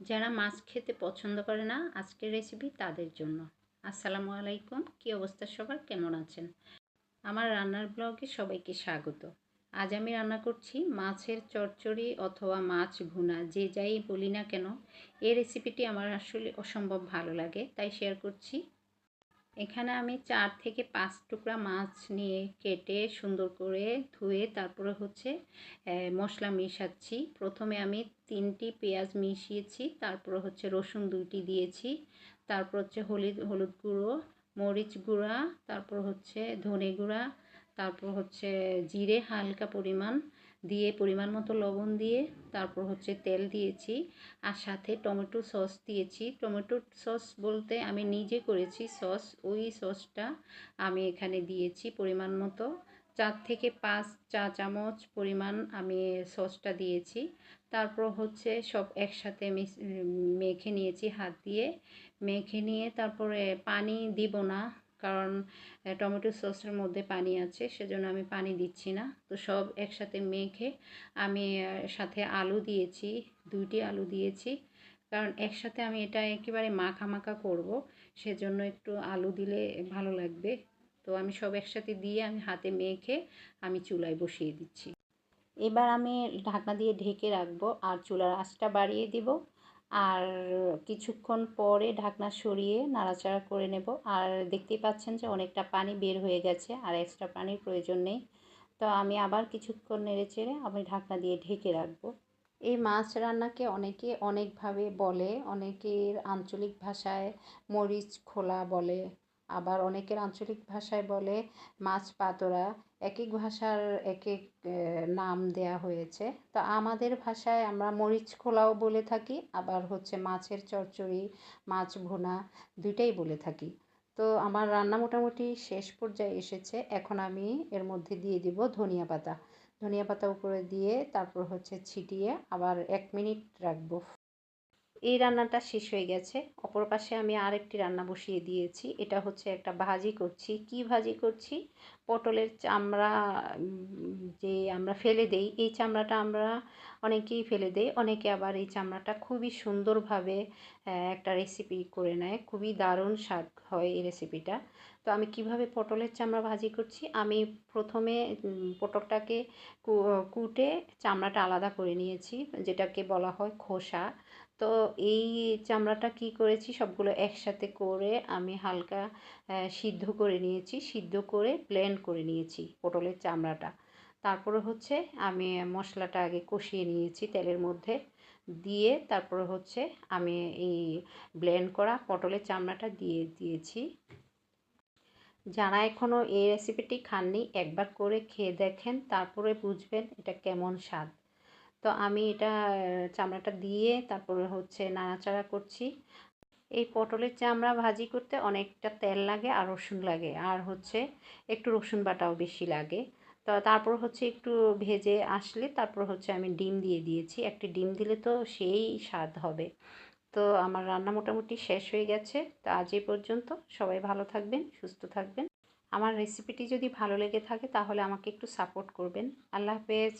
যারা মাছ খেতে পছন্দ করে না আজকের রেসিপি তাদের জন্য। আসসালামু আলাইকুম, কী অবস্থা সবার? কেমন আছেন? আমার রান্নার ব্লগে সবাইকে স্বাগত। আজ আমি রান্না করছি মাছের চচ্চড়ি অথবা মাছ ভুনা, যে যাই বলি না কেন, এই রেসিপিটি আমার আসলে অসম্ভব ভালো লাগে, তাই শেয়ার করছি এখানে আমি চার থেকে পাঁচ টুকরা মাছ নিয়ে কেটে সুন্দর করে ধুয়ে তারপরে হচ্ছে মশলা মিশাচ্ছি। প্রথমে আমি তিনটি পেঁয়াজ মিশিয়েছি, তারপরে হচ্ছে রসুন দুইটি দিয়েছি, তারপর হচ্ছে হলুদ হলুদ গুঁড়ো, মরিচ গুঁড়া, তারপর হচ্ছে ধনে গুঁড়া, তারপর হচ্ছে জিরে হালকা পরিমাণ দিয়ে পরিমাণ মতো লবণ দিয়ে তারপর হচ্ছে তেল দিয়েছি আর সাথে টমেটো সস দিয়েছি। টমেটো সস বলতে আমি নিজে করেছি সস, ওই সসটা আমি এখানে দিয়েছি পরিমাণ মতো। চার থেকে পাঁচ চা চামচ পরিমাণ আমি সসটা দিয়েছি। তারপর হচ্ছে সব একসাথে মেখে নিয়েছি হাত দিয়ে। মেখে নিয়ে তারপরে পানি দিব না কারণ টমেটো সসের মধ্যে পানি আছে, সেজন্য আমি পানি দিচ্ছি না। তো সব একসাথে মেখে আমি সাথে আলু দিয়েছি, দুইটি আলু দিয়েছি। কারণ একসাথে আমি এটা একেবারে মাখা মাখা করব, সেজন্য একটু আলু দিলে ভালো লাগবে। তো আমি সব একসাথে দিয়ে আমি হাতে মেখে আমি চুলায় বসিয়ে দিচ্ছি। এবার আমি ঢাকনা দিয়ে ঢেকে রাখব আর চুলার আঁচটা বাড়িয়ে দিব। আর কিছুক্ষণ পরে ঢাকনা সরিয়ে নাড়াচাড়া করে নেব। আর দেখতেই পাচ্ছেন যে অনেকটা পানি বের হয়ে গেছে আর এক্সট্রা পানির প্রয়োজন নেই। তো আমি আবার কিছুক্ষণ নেড়ে চেড়ে আমি ঢাকনা দিয়ে ঢেকে রাখব। এই মাছ রান্নাকে অনেকে অনেকভাবে বলে, অনেকের আঞ্চলিক ভাষায় মরিচ খোলা বলে। আবার অনেকের আঞ্চলিক ভাষায় বলে মাছ পাতোড়া এক এক ভাষার এক এক নাম দেয়া হয়েছে। তো আমাদের ভাষায় আমরা মরিচ খোলাও বলে থাকি, আবার হচ্ছে মাছের চচ্চড়ি মাছ ভুনা দুইটাই বলে থাকি। তো আমার রান্না মোটামুটি শেষ পর্যায়ে এসেছে। এখন আমি এর মধ্যে দিয়ে দিব ধনিয়া পাতা। ধনিয়া পাতা উপরে দিয়ে তারপর হচ্ছে ছিটিয়ে আবার এক মিনিট রাখব। এই রান্নাটা শেষ হয়ে গেছে। অপর পাশে আমি আরেকটি রান্না বসিয়ে দিয়েছি। এটা হচ্ছে একটা ভাজি করছি। কি ভাজি করছি? পটলের চামড়া যে আমরা ফেলে দেই, এই চামড়াটা আমরা অনেকেই ফেলে দেই। অনেকে আবার এই চামড়াটা খুবই সুন্দরভাবে একটা রেসিপি করে নেয়। খুবই দারুণ স্বাদ হয় এই রেসিপিটা তো আমি কীভাবে পটলের চামড়া ভাজি করছি? আমি প্রথমে পটলটাকে কুটে চামড়াটা আলাদা করে নিয়েছি, যেটাকে বলা হয় খোসা। তো এই চামড়াটা কি করেছি? সবগুলো একসাথে করে আমি হালকা সিদ্ধ করে নিয়েছি। সিদ্ধ করে ব্লেন্ড করে নিয়েছি পটলের চামড়াটা। তারপরে হচ্ছে আমি মশলাটা আগে কষিয়ে নিয়েছি তেলের মধ্যে। দিয়ে তারপরে হচ্ছে আমি এই ব্লেন্ড করা পটলের চামড়াটা দিয়ে দিয়েছি। যারা এখনও এই রেসিপিটি খাননি, একবার করে খেয়ে দেখেন, তারপরে বুঝবেন এটা কেমন স্বাদ। তো আমি এটা চামড়াটা দিয়ে তারপরে হচ্ছে নাড়াচাড়া করছি। এই পটলের চামড়া ভাজি করতে অনেকটা তেল লাগে আর রসুন লাগে আর হচ্ছে একটু রসুন বাটাও বেশি লাগে। তো তারপর হচ্ছে একটু ভেজে আসলে তারপর হচ্ছে আমি ডিম দিয়ে দিয়েছি। একটি ডিম দিলে তো সেই স্বাদ হবে। তো আমার রান্না মোটামুটি শেষ হয়ে গেছে। তো আজ এই পর্যন্ত সবাই ভালো থাকবেন, সুস্থ থাকবেন। আমার রেসিপিটি যদি ভালো লেগে থাকে তাহলে আমাকে একটু সাপোর্ট করবেন। আল্লাহ হাফেজ।